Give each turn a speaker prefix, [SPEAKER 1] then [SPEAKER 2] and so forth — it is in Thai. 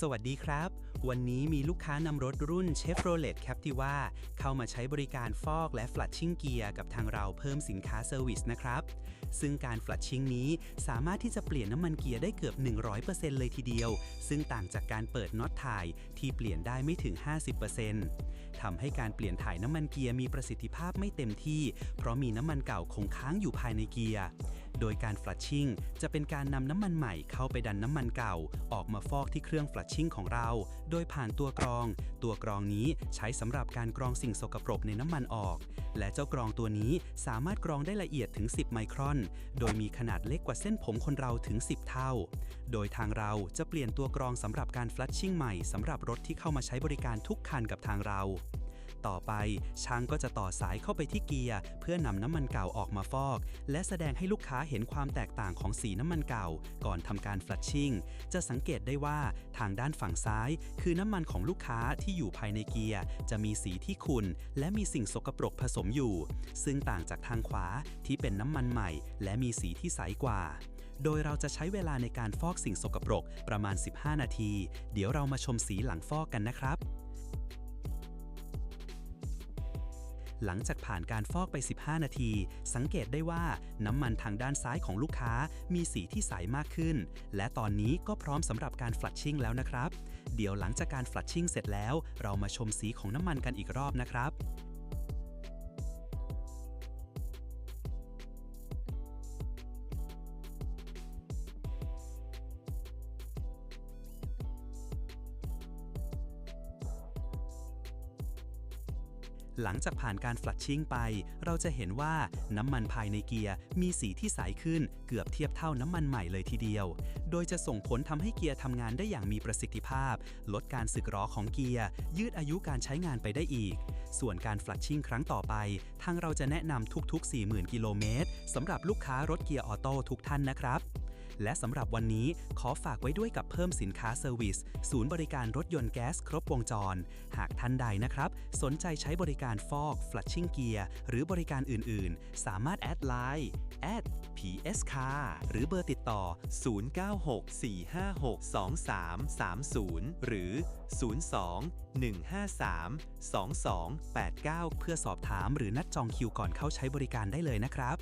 [SPEAKER 1] สวัสดีครับ วันนี้มีลูกค้านำรถรุ่น Chevrolet Captiva เข้ามาใช้บริการฟอกและ flushing เกียร์กับทางเราเพิ่มสินค้าเซอร์วิสนะครับ ซึ่งการ flushing นี้สามารถที่จะเปลี่ยนน้ำมันเกียร์ได้เกือบ 100%เลยทีเดียว ซึ่งต่างจากการเปิดน็อตถ่ายที่เปลี่ยนได้ไม่ถึง 50%ทำให้การเปลี่ยนถ่ายน้ำมันเกียร์มีประสิทธิภาพไม่เต็มที่ เพราะมีน้ำมันเก่าคงค้างอยู่ภายในเกียร์ โดยการ flushing จะเป็นการนำน้ำมันใหม่เข้าไปดันน้ำมันเก่า ออกมาฟอกที่เครื่อง flushing ของเรา โดยผ่านตัวกรอง ตัวกรองนี้ใช้สำหรับการกรองสิ่งสกปรกในน้ำมันออก และเจ้ากรองตัวนี้สามารถกรองได้ละเอียดถึง 10 ไมครอน โดยมีขนาดเล็กกว่าเส้นผมคนเราถึง 10 เท่า โดยทางเราจะเปลี่ยนตัวกรองสำหรับการ flushing ใหม่สำหรับรถที่เข้ามาใช้บริการทุกคันกับทางเรา ต่อไป ช่างก็จะต่อสายเข้าไปที่เกียร์เพื่อนำน้ำมันเก่าออกมาฟอก และแสดงให้ลูกค้าเห็นความแตกต่างของสีน้ำมันเก่า ก่อนทำการฟลัชชิ่งจะสังเกตได้ว่าทางด้านฝั่งซ้าย คือน้ำมันของลูกค้าที่อยู่ภายในเกียร์จะมีสีที่ขุ่นและมีสิ่งสกปรกผสมอยู่ ซึ่งต่างจากทางขวาที่เป็นน้ำมันใหม่ และมีสีที่ใสกว่าโดยเราจะใช้เวลาในการฟอกสิ่งสกปรกประมาณ 15 นาที เดี๋ยวเรามาชมสีหลังฟอกกันนะครับ หลังจากผ่านการฟอกไป 15 นาที สังเกตได้ว่าน้ำมันทางด้านซ้ายของลูกค้ามีสีที่ใสมากขึ้น และตอนนี้ก็พร้อมสำหรับการฟลัชชิ่งแล้วนะครับ เดี๋ยวหลังจากการฟลัชชิ่งเสร็จแล้ว เรามาชมสีของน้ำมันกันอีกรอบนะครับ หลังจากผ่านการฟลัชชิ่งไป เราจะเห็นว่าน้ำมันภายในเกียร์มีสีที่ใสขึ้นเกือบเทียบเท่าน้ำมันใหม่เลยทีเดียว โดยจะส่งผลทำให้เกียร์ทำงานได้อย่างมีประสิทธิภาพ ลดการสึกหรอของเกียร์ ยืดอายุการใช้งานไปได้อีก ส่วนการฟลัชชิ่งครั้งต่อไป ทางเราจะแนะนำทุกๆ 40,000 กิโลเมตรสำหรับลูกค้ารถเกียร์ออโต้ทุกท่านนะครับ และสำหรับวันนี้ขอฝากไว้ด้วยกับเพิ่มสินค้าเซอร์วิสศูนย์บริการรถยนต์แก๊สครบวงจร หากท่านใดนะครับ สนใจใช้บริการฟอก flushing gear หรือบริการอื่น ๆ สามารถแอดไลน์แอด @ps car หรือเบอร์ติดต่อ 0964562330 หรือ 02-153-2289 เพื่อสอบถามหรือนัดจองคิวก่อนเข้าใช้บริการได้เลยนะครับ